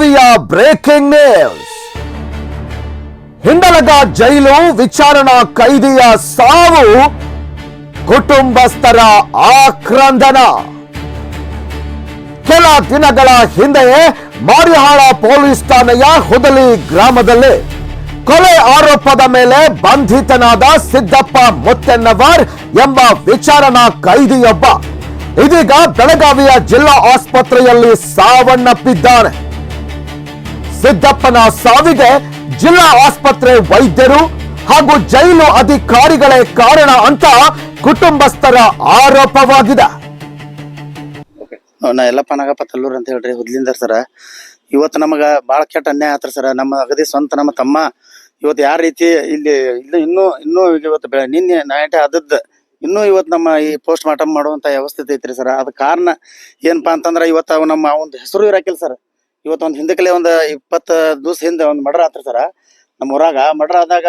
ಬೆಳಗಾವಿಯ breaking news. ಹಿಂಡಲಗ ಜೈಲು ವಿಚಾರಣಾ ಕೈದಿಯ ಸಾವು ಕುಟುಂಬಸ್ಥರ ಆಕ್ರಂದನ. ಕೆಲ ದಿನಗಳ ಹಿಂದೆಯೇ ಮಾರಿಹಾಳ ಪೊಲೀಸ್ ಠಾಣೆಯ ಹುದಲಿ ಗ್ರಾಮದಲ್ಲಿ ಕೊಲೆ ಆರೋಪದ ಮೇಲೆ ಬಂಧಿತನಾದ ಸಿದ್ದಪ್ಪ ಮುತ್ತೆನ್ನವರ್ ಎಂಬ ವಿಚಾರಣಾ ಕೈದಿಯೊಬ್ಬ. ಇದೀಗ ಬೆಳಗಾವಿಯ ಜಿಲ್ಲಾ ಆಸ್ಪತ್ರೆಯಲ್ಲಿ ಸಾವನ್ನಪ್ಪಿದ್ದಾನೆ. ಸಿದ್ದಪ್ಪನ ಸಾವಿಗೆ ಜಿಲ್ಲಾ ಆಸ್ಪತ್ರೆ ವೈದ್ಯರು ಹಾಗೂ ಜೈಲು ಅಧಿಕಾರಿಗಳೇ ಕಾರಣ ಅಂತ ಕುಟುಂಬಸ್ಥರ ಆರೋಪವಾಗಿದೆ. ನಾ ಎಲ್ಲಪ್ಪ ನಾಗಪ್ಪ ತಲ್ಲೂರ್ ಅಂತ ಹೇಳ್ರಿ ಹುದ್ಲಿಂದ ಸರ. ಇವತ್ತು ನಮಗ ಭಾಳ ಕೆಟ್ಟ ಅನ್ಯಾಯ ಆತ್ರ ಸರ. ನಮ್ಮ ಅಗದಿ ಸ್ವಂತ ನಮ್ಮ ತಮ್ಮ ಇವತ್ತು ಯಾವ ರೀತಿ ಇಲ್ಲಿ ಇಲ್ಲಿ ಇನ್ನೂ ಇನ್ನೂ ಇವತ್ತು ಬೆಳೆ ನಿನ್ನೆ ನೈಟ್ ಆದದ್ದು ಇನ್ನೂ ಇವತ್ತು ನಮ್ಮ ಈ ಪೋಸ್ಟ್ ಮಾರ್ಟಮ್ ಮಾಡುವಂತ ವ್ಯವಸ್ಥೆ ಐತ್ರಿ ಸರ್. ಅದ ಕಾರಣ ಏನಪ್ಪಾ ಅಂತಂದ್ರೆ ಇವತ್ತು ನಮ್ಮ ಒಂದು ಹೆಸರು ಇರಾಕಿಲ್ಲ ಸರ್. ಇವತ್ತು ಒಂದು ಹಿಂದಕಲೆ ಒಂದು ಇಪ್ಪತ್ತು ದಿವಸ ಹಿಂದೆ ಒಂದು ಮರ್ಡರ್ ಆತ್ರಿ ಸರ. ನಮ್ಮ ಊರಾಗ ಮರ್ಡರ್ ಆದಾಗ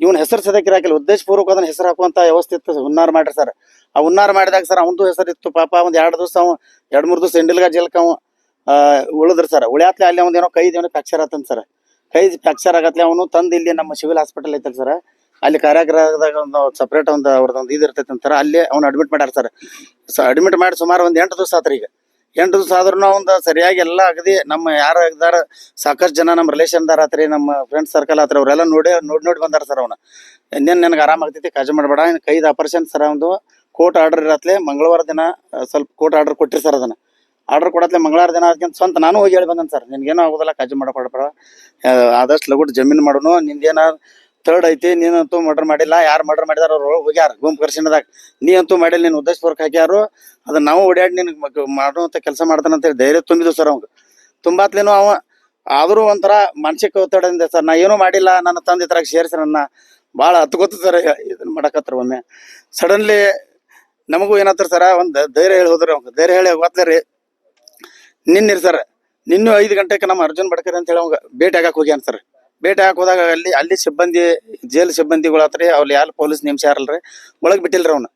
ಇವನ್ ಹೆಸರು ಸದಕ್ಕೆ ಇರಾಕಿಲ್ಲ. ಉದ್ದೇಶಪೂರ್ವಕ ಅದನ್ನ ಹೆಸರು ಹಾಕುವಂತ ವ್ಯವಸ್ಥೆ ಇತ್ತು ಹುನ್ನಾರ ಮಾಡ್ರಿ ಸರ್. ಆ ಹುನ್ನಾರ ಮಾಡಿದಾಗ ಸರ್ ಅವಂದು ಹೆಸರು ಇತ್ತು. ಪಾಪ ಒಂದು ಎರಡು ದಿವಸ ಅವ, ಎರಡು ಮೂರು ದಿವಸ ಎಂಡಿಲ್ಗ ಜೈಲ್ಕ ಅವ ಉಳಿದ್ರಿ ಸರ್. ಉಳ್ಯಾತ್ಲೆ ಅಲ್ಲಿ ಒಂದು ಏನೋ ಕೈದು ಏನೋ ಫ್ರಾಕ್ಚರ್ ಆತಂತ ಸರ್. ಕೈ ಫ್ಯಾಕ್ಚರ್ ಆಗತ್ಲೆ ಅವನು ತಂದು ಇಲ್ಲಿ ನಮ್ಮ ಸಿವಿಲ್ ಹಾಸ್ಪಿಟಲ್ ಐತಲ್ ಸರ್. ಅಲ್ಲಿ ಕಾರ್ಯಾಗ್ರಹದಾಗ ಒಂದು ಸಪ್ರೇಟ್ ಒಂದು ಅವ್ರದ್ದು ಒಂದು ಇದು ಇರ್ತೈತೆ ಅಂತಾರೆ ಅಲ್ಲಿ ಅವ್ನು ಅಡ್ಮಿಟ್ ಮಾಡ್ಯಾರ ಸರ್. ಸೊ ಅಡ್ಮಿಟ್ ಮಾಡಿ ಸುಮಾರು ಒಂದು ಎಂಟು ದಿವಸ ಆತ್ರಿ ಈಗ. ಎಂಟು ದಿವಸ ಆದ್ರೂ ಒಂದು ಸರಿಯಾಗಿ ಎಲ್ಲ ಅಗದಿ ನಮ್ಮ ಯಾರು ಇದ್ದಾರ ಸಾಕಷ್ಟು ಜನ ನಮ್ಮ ರಿಲೇಷನ್ದಾರ ಆತ್ರಿ, ನಮ್ಮ ಫ್ರೆಂಡ್ ಸರ್ಕಲ್ ಆತ್ರಿ, ಅವರೆಲ್ಲ ನೋಡಿ ನೋಡಿ ನೋಡಿ ಬಂದಾರ ಸರ್ ಅವನ. ಇನ್ನೇನು ನನಗೆ ಆರಾಮ ಆಗ್ತೈತಿ, ಕಾಜು ಮಾಡಬೇಡ. ಇನ್ನು ಕೈದು ಆಪರೇಷನ್ ಸರ್ ಒಂದು ಕೋರ್ಟ್ ಆರ್ಡರ್ ಇರತ್ಲೆ, ಮಂಗಳವಾರ ದಿನ ಸ್ವಲ್ಪ ಕೋರ್ಟ್ ಆರ್ಡರ್ ಕೊಟ್ಟಿರಿ ಸರ್ ಅದನ್ನ. ಆರ್ಡರ್ ಕೊಡತ್ಲೆ ಮಂಗಳವಾರ ದಿನ ಅದಕ್ಕಿಂತ ಸ್ವಂತ ನಾನು ಹೋಗಿ ಹೇಳಿ ಬಂದನ್ ಸರ್ ನಿನ್ಗೇನೋ ಆಗೋದಿಲ್ಲ, ಕಾಜು ಮಾಡಬೇಡ ಆದಷ್ಟು ಲಗುಟ್ ಜಮೀನು ಮಾಡೋನು ನಿಂದೇನ ಥರ್ಡ್ ಐತಿ, ನೀನಂತೂ ಮರ್ಡರ್ ಮಾಡಿಲ್ಲ, ಯಾರು ಮರ್ಡರ್ ಮಾಡಿದಾರ ಅವ್ರು ಹೋಗ್ಯಾರ, ಗುಂಪು ಕರ್ಸಿನದಾಗ ನೀ ಅಂತೂ ಮಾಡಿಲ್ಲ, ನೀನು ಉದ್ದೇಶಪೂರ್ವಕ ಹಾಕ್ಯಾರು, ಅದನ್ನ ನಾವು ಓಡಾಡಿ ನಿನಗೆ ಮಾಡುವಂತ ಕೆಲಸ ಮಾಡ್ತಾನಂತ ಹೇಳಿ ಧೈರ್ಯ ತುಂಬಿದ್ವು ಸರ್ ಅವಂಗೆ. ತುಂಬಾತ್ಲೇನು ಅವ, ಆದರೂ ಒಂಥರ ಮಾನಸಿಕ ಒತ್ತಡದಿಂದ, ಸರ್, ನಾ ಏನೂ ಮಾಡಿಲ್ಲ, ನನ್ನ ತಂದೆ ಇದ್ರಾಗ ಸೇರಿಸಿ ನನ್ನ. ಭಾಳ ಹತ್ಕೊತ ಸರ್ ಇದನ್ನ ಮಾಡಕತ್ರ ಒಮ್ಮೆ. ಸಡನ್ಲಿ ನಮಗೂ ಏನಾತ್ರ ಸರ ಒಂದು ಧೈರ್ಯ ಹೇಳಿ ಹೋದ್ರಿ ಅವಂಗ. ಧೈರ್ಯ ಹೇಳಿ ಹೋಗ್ತಾರೆ ನಿನ್ನಿರಿ ಸರ್ ನಿನ್ನೂ ಐದು ಗಂಟೆಗೆ ನಮ್ಮ ಅರ್ಜುನ್ ಬಡ್ಕರ್ ಅಂತ ಹೇಳಿ ಅವಂಗ ಭೇಟಿ ಆಗಕ್ಕೆ ಹೋಗ್ಯಾನ ಸರ್ ಭೇಟಿ ಹಾಕೋದಾಗ ಅಲ್ಲಿ ಅಲ್ಲಿ ಸಿಬ್ಬಂದಿ ಜೈಲ್ ಸಿಬ್ಬಂದಿಗಳು ಆತ್ರಿ ಅವ್ರು ಯಾರು ಪೊಲೀಸ್ ನೇಮಿಸ್ಯಾರಲ್ರಿ ಒಳಗೆ ಬಿಟ್ಟಿಲ್ರಿ ಅವ್ನು.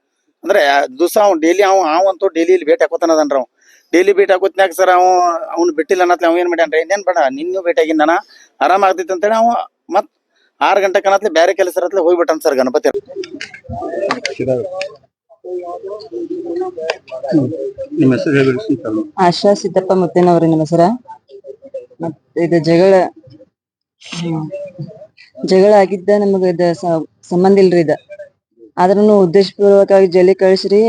ಅಂದ್ರೆ ದಿವಸ ಅವ್ನು ಡೈಲಿ ಅವ ಅವಂತೂ ಡೈಲಿ ಇಲ್ಲಿ ಭೇಟಿ ಹಾಕೋತಾನ ಅದನ್ರಿ ಅವ್ ಡೈಲಿ ಭೇಟಿ ಹಾಕೋತ್ನಾಗ ಸರ್ ಅವ ಅವ್ನು ಬಿಟ್ಟಿಲ್ಲ ಅನ್ನತ್ಲೆ ಅವ ಏನ್ ಮಾಡ್ಯಾನ್ರಿ? ಇನ್ನೇನ್ ಬೇಡ ನಿನ್ನೂ ಭೇಟಿ ಆಗಿನ ನಾನು ಆರಾಮ ಆಗ್ತೈತಿ ಅಂತೇಳಿ ಅವ ಮತ್ ಆರು ಗಂಟೆ ಕನತ್ಲೆ ಬೇರೆ ಕೆಲಸ ಇರತ್ಲೆ ಹೋಗ್ಬಿಟ್ಟನ್ ಸರ್ ಗಣಪತಿ ನಿಮ್ಮ ಹೆಸರು. ಆಶಾ ಸಿದ್ದಪ್ಪ ಮುತ್ತೇನವ್ರಿ ನಿಮ್ಮ ಹೆಸರ? ಮತ್ ಇದು ಜಗಳ. ಜಗಳ ಆಗಿದ್ದ ನಮಗ ಇದ ಸಂಬಂಧ ಇಲ್ರಿ ಇದ. ಆದ್ರೂನು ಉದ್ದೇಶಪೂರ್ವಕವಾಗಿ ಜೈಲಿಗೆ ಕಳಿಸ್ರಿ.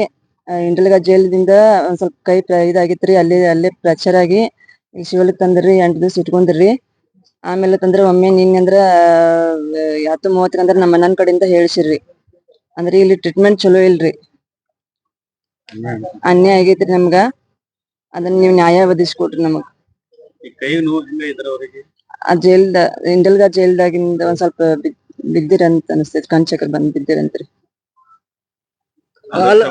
ಜೈಲದಿಂದ ಒಂದ್ ಸ್ವಲ್ಪ ಕೈ ಇದಾಗಿತ್ರಿ. ಅಲ್ಲಿ, ಅಲ್ಲೇ ಫ್ರಾಕ್ಚರ್ ಆಗಿ ಶಿವಲಿಗೆ ತಂದ್ರಿ, ಎಂಟ್ ದಿವಸ ಇಟ್ಕೊಂಡ್ರಿ. ಆಮೇಲೆ ತಂದ್ರ ಒಮ್ಮೆ ನಿನ್ನೆ ಅಂದ್ರ ಹತ್ತು ಮೂವತ್ತರ ಅಂದ್ರ ನಮ್ಮ ಅಣ್ಣನ ಕಡೆಯಿಂದ ಹೇಳ್ಸಿರ್ರಿ. ಅಂದ್ರೆ ಇಲ್ಲಿ ಟ್ರೀಟ್ಮೆಂಟ್ ಚಲೋ ಇಲ್ರಿ. ಅನ್ಯಾಯ ಆಗೈತ್ರಿ ನಮ್ಗ. ಅದನ್ನ ನೀವ್ ನ್ಯಾಯ ಒದಗಿಸ್ಕೊಡ್ರಿ ನಮಗ್ ಕೈ ನೋವು ಆ ಜೈಲ್ದ ಇಂಡಲ್ಗ ಜೈಲ್ದಾಗಿಂದ ಒಂದ್ ಸ್ವಲ್ಪ ಬಿದ್- ಬಿದ್ದಿರಂತ ಅನಿಸ್ತೈತಿ ಕಂಚಕ ಬಂದ್ ಬಿದ್ದಿರಂತ್ರಿ.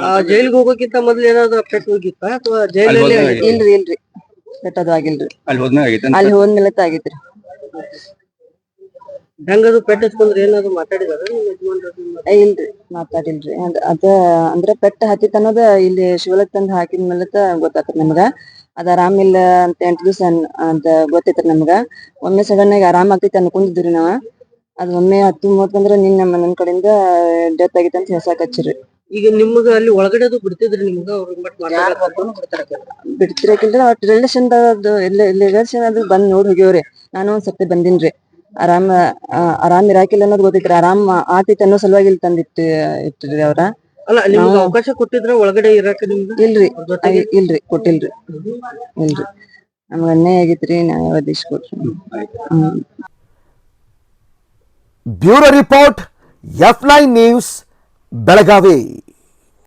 ಆ ಜೈಲ್ಗೆ ಹೋಗೋಕ್ಕಿಂತ ಮೊದ್ಲು ಏನಾದ್ರು ಅಪ್ಡೇಟ್ ಹೋಗಿತ್ತ? ಅಥವಾ ಜೈಲಲ್ಲಿ ಇಲ್ರಿ ಇಲ್ರಿ. ಕೆಟ್ಟದು ಆಗಿಲ್ರಿ. ಅಲ್ಲಿ ಹೋದ್ಮೇಲೆ ಆಗೈತೆ ಅಂತ ಅಲ್ಲಿ ಹೋದ್ಮೇಲೆ ಆಗಿತ್ರಿ. ಹೆಂಗದು ಪೆಟ್ಟಿಸ್ಕೊಂಡ್ರೆ ಏನಾದ್ರು ಮಾತಾಡಿದಾರ ನಿಮ್ಮ ಯಜಮಾನ್ರು? ನಿಮ್ಮ ಏ, ಇಲ್ರಿ ಮಾತಾಡಿಲ್ರಿ. ಅದ್ ಅದ ಅಂದ್ರ ಪೆಟ್ಟ ಹತ್ತಿತ್ ಅನ್ನೋದ ಇಲ್ಲಿ ಶಿವಲಕ್ ತಂದ್ ಹಾಕಿದ್ಮೇಲೆ ಗೊತ್ತಾಗ್ತದೆ ನಮಗ. ಅದ ಆರಾಮಿಲ್ಲ ಅಂತ ಎಂಟ್ ದಿವ್ಸ ಅಂತ ಗೊತ್ತೈತ್ರಿ ನಮ್ಗ. ಒಮ್ಮೆ ಸಡನ್ ಆಗಿ ಆರಾಮ್ ಆಗ್ತೈತಿ ಅನ್ಕೊಂಡಿದ್ರಿ ನಾವ. ಅದ್ ಒಮ್ಮೆ ಹತ್ತು ಮೂವತ್ತಂದ್ರ ನಿನ್ನ ನಿನ್ ನಮ್ಮ ನನ್ ಕಡೆಯಿಂದ ಡೆತ್ ಆಗೈತೆ ಅಂತ ಹೆಸಾಕ ಹಚ್ಚಿರಿ ಈಗ ನಿಮ್ಗ ಅಲ್ಲಿ ಒಳಗಡೆ ಅದು ಬಿಡ್ತಿದ್ರಿ ನಿಮ್ಗ ಅವ್ರು ಮಾತಾಡಕ್ಕೆ ಬಿಡ್ತಿರಕಿಲ್ರಿ ಅವ್ರ ರಿಲೇಷನ್ ರಿಲೇಷನ್ ಅದು ಬಂದ್ ನೋಡಿ ಹೋಗ್ಯವ್ರಿ. ನಾನು ಒಂದ್ ಬಂದಿನ್ರಿ ಆರಾಮ ಆರಾಮ್ ಇರಾಕಿಲ್ಲ ಅನ್ನೋದು ಗೊತ್ತೈತ್ರಿ. ಆರಾಮ್ ಆತೈತಿ ಅನ್ನೋ ಸಲುವಾಗಿ ಇಲ್ಲಿ ತಂದಿಟ್ಟು ಇಟ್ಟಿರಿ ಅವ್ರ. ಅಲ್ಲ ನಿಮ್ಗೆ ಅವಕಾಶ ಕೊಟ್ಟಿದ್ರ ಒಳಗಡೆ ಇರಾಕ ನಿಮ್ಗೆ ಇಲ್ರಿ ಇಲ್ರಿ ಕೊಟ್ಟಿಲ್ರಿ. ಇಲ್ರಿ. ನಮ್ಗ ಅನ್ಯಾಯ ಆಗಿತ್ರಿ ನ್ಯಾಯ ಕೊಟ್ರಿ. Bureau report F nine news Belagavi.